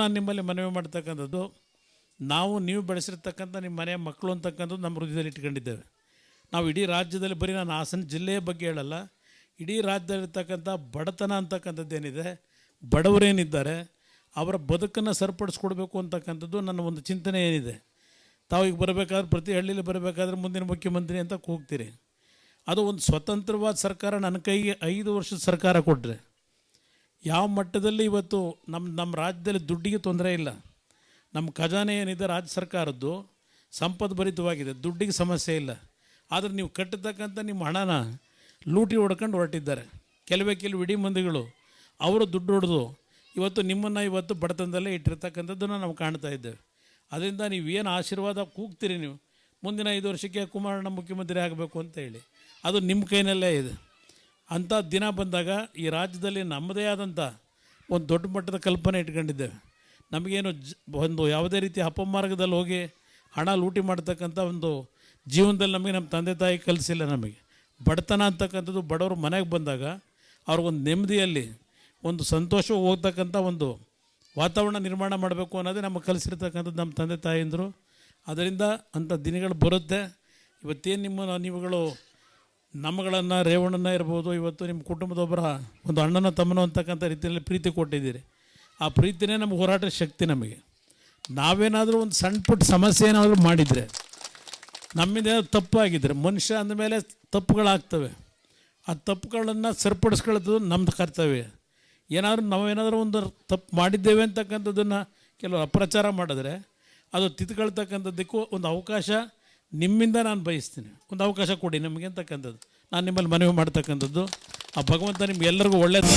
ನಾನು ನಿಮ್ಮಲ್ಲಿ ಮನವಿ ಮಾಡ್ತಕ್ಕಂಥದ್ದು, ನಾವು ನೀವು ಬೆಳೆಸಿರ್ತಕ್ಕಂಥ ನಿಮ್ಮ ಮನೆಯ ಮಕ್ಕಳು ಅಂತಕ್ಕಂಥದ್ದು ನಮ್ಮ ಹೃದಯದಲ್ಲಿ ಇಟ್ಕೊಂಡಿದ್ದೇವೆ. ನಾವು ಇಡೀ ರಾಜ್ಯದಲ್ಲಿ ಬರೀ ನಾನು ಹಾಸನ ಜಿಲ್ಲೆಯ ಬಗ್ಗೆ ಹೇಳಲ್ಲ, ಇಡೀ ರಾಜ್ಯದಲ್ಲಿರ್ತಕ್ಕಂಥ ಬಡತನ ಅಂತಕ್ಕಂಥದ್ದೇನಿದೆ ಬಡವರೇನಿದ್ದಾರೆ, ಅವರ ಬದುಕನ್ನು ಸರಿಪಡಿಸ್ಕೊಡ್ಬೇಕು ಅಂತಕ್ಕಂಥದ್ದು ನನ್ನ ಒಂದು ಚಿಂತನೆ ಏನಿದೆ. ತಾವು ಈಗ ಬರಬೇಕಾದ್ರೆ ಪ್ರತಿ ಹಳ್ಳಿಯಲ್ಲಿ ಬರಬೇಕಾದ್ರೆ ಮುಂದಿನ ಮುಖ್ಯಮಂತ್ರಿ ಅಂತ ಕೂಗ್ತೀರಿ. ಅದು ಒಂದು ಸ್ವತಂತ್ರವಾದ ಸರ್ಕಾರ ನನ್ನ ಕೈಗೆ ಐದು ವರ್ಷದ ಸರ್ಕಾರ ಕೊಟ್ಟರೆ ಯಾವ ಮಟ್ಟದಲ್ಲಿ ಇವತ್ತು ನಮ್ಮ ನಮ್ಮ ರಾಜ್ಯದಲ್ಲಿ ದುಡ್ಡಿಗೆ ತೊಂದರೆ ಇಲ್ಲ. ನಮ್ಮ ಖಜಾನೆ ಏನಿದೆ ರಾಜ್ಯ ಸರ್ಕಾರದ್ದು ಸಂಪದ್ಭರಿತವಾಗಿದೆ ದುಡ್ಡಿಗೆ ಸಮಸ್ಯೆ ಇಲ್ಲ. ಆದರೆ ನೀವು ಕಟ್ಟತಕ್ಕಂಥ ನಿಮ್ಮ ಹಣನ ಲೂಟಿ ಹೊಡ್ಕೊಂಡು ಹೊರಟಿದ್ದಾರೆ. ಕೆಲವೇ ಕೆಲವು ಇಡೀ ಮಂದಿಗಳು ಅವರು ದುಡ್ಡು ಹೊಡೆದು ಇವತ್ತು ನಿಮ್ಮನ್ನು ಇವತ್ತು ಬಡತನದಲ್ಲೇ ಇಟ್ಟಿರ್ತಕ್ಕಂಥದ್ದನ್ನು ನಾವು ಕಾಣ್ತಾ ಇದ್ದೇವೆ. ಅದರಿಂದ ನೀವು ಏನು ಆಶೀರ್ವಾದ ಕೂಗ್ತೀರಿ ನೀವು? ಮುಂದಿನ ಐದು ವರ್ಷಕ್ಕೆ ಕುಮಾರಣ್ಣ ಮುಖ್ಯಮಂತ್ರಿ ಆಗಬೇಕು ಅಂತ ಹೇಳಿ. ಅದು ನಿಮ್ಮ ಕೈನಲ್ಲೇ ಇದೆ. ಅಂಥ ದಿನ ಬಂದಾಗ ಈ ರಾಜ್ಯದಲ್ಲಿ ನಮ್ಮದೇ ಆದಂಥ ಒಂದು ದೊಡ್ಡ ಮಟ್ಟದ ಕಲ್ಪನೆ ಇಟ್ಕೊಂಡಿದ್ದೇವೆ. ನಮಗೇನು ಜ ಒಂದು ಯಾವುದೇ ರೀತಿ ಅಪಮಾರ್ಗದಲ್ಲಿ ಹೋಗಿ ಹಣ ಲೂಟಿ ಮಾಡ್ತಕ್ಕಂಥ ಒಂದು ಜೀವನದಲ್ಲಿ ನಮಗೆ ನಮ್ಮ ತಂದೆ ತಾಯಿ ಕಲಿಸಿಲ್ಲ ನಮಗೆ. ಬಡತನ ಅಂತಕ್ಕಂಥದ್ದು ಬಡವರು ಮನೆಗೆ ಬಂದಾಗ ಅವ್ರಿಗೊಂದು ನೆಮ್ಮದಿಯಲ್ಲಿ ಒಂದು ಸಂತೋಷವಾಗಿ ಹೋಗ್ತಕ್ಕಂಥ ಒಂದು ವಾತಾವರಣ ನಿರ್ಮಾಣ ಮಾಡಬೇಕು ಅನ್ನೋದೇ ನಮಗೆ ಕಲಿಸಿರ್ತಕ್ಕಂಥದ್ದು ನಮ್ಮ ತಂದೆ ತಾಯಿಂದರು ಅದರಿಂದ ಅಂಥ ದಿನಗಳು ಬರುತ್ತೆ. ಇವತ್ತೇನು ನಿಮ್ಮ ನೀವುಗಳು ನಮ್ಮಗಳನ್ನು ರೇವಣ್ಣನ ಇರ್ಬೋದು, ಇವತ್ತು ನಿಮ್ಮ ಕುಟುಂಬದೊಬ್ಬರ ಒಂದು ಅಣ್ಣನ ತಮ್ಮನ ಅಂತಕ್ಕಂಥ ರೀತಿಯಲ್ಲಿ ಪ್ರೀತಿ ಕೊಟ್ಟಿದ್ದೀರಿ. ಆ ಪ್ರೀತಿನೇ ನಮ್ಗೆ ಹೋರಾಟದ ಶಕ್ತಿ ನಮಗೆ. ನಾವೇನಾದರೂ ಒಂದು ಸಣ್ಣ ಪುಟ್ಟ ಸಮಸ್ಯೆ ಏನಾದರೂ ಮಾಡಿದರೆ, ನಮ್ಮಿಂದ ತಪ್ಪು ತಪ್ಪಾಗಿದ್ದರೆ ಮನುಷ್ಯ ಅಂದಮೇಲೆ ತಪ್ಪುಗಳಾಗ್ತವೆ. ಆ ತಪ್ಪುಗಳನ್ನು ಸರಿಪಡಿಸ್ಕೊಳ್ಳೋದು ನಮ್ಮದು ಕರ್ತವ್ಯ. ಏನಾದರೂ ನಾವೇನಾದರೂ ಒಂದು ತಪ್ಪು ಮಾಡಿದ್ದೇವೆ ಅಂತಕ್ಕಂಥದ್ದನ್ನು ಕೆಲವರು ಅಪ್ರಚಾರ ಮಾಡಿದ್ರೆ, ಅದು ತಿದ್ಕೊಳ್ತಕ್ಕಂಥದ್ದಕ್ಕೂ ಒಂದು ಅವಕಾಶ ನಿಮ್ಮಿಂದ ನಾನು ಬಯಸ್ತೀನಿ. ಒಂದು ಅವಕಾಶ ಕೊಡಿ ನಿಮಗೆ ಅಂತಕ್ಕಂಥದ್ದು. ನಾನು ನಿಮ್ಮಲ್ಲಿ ಮನವಿ ಮಾಡ್ತಕ್ಕಂಥದ್ದು. ಆ ಭಗವಂತ ನಿಮ್ಗೆಲ್ಲರಿಗೂ ಒಳ್ಳೆಯದು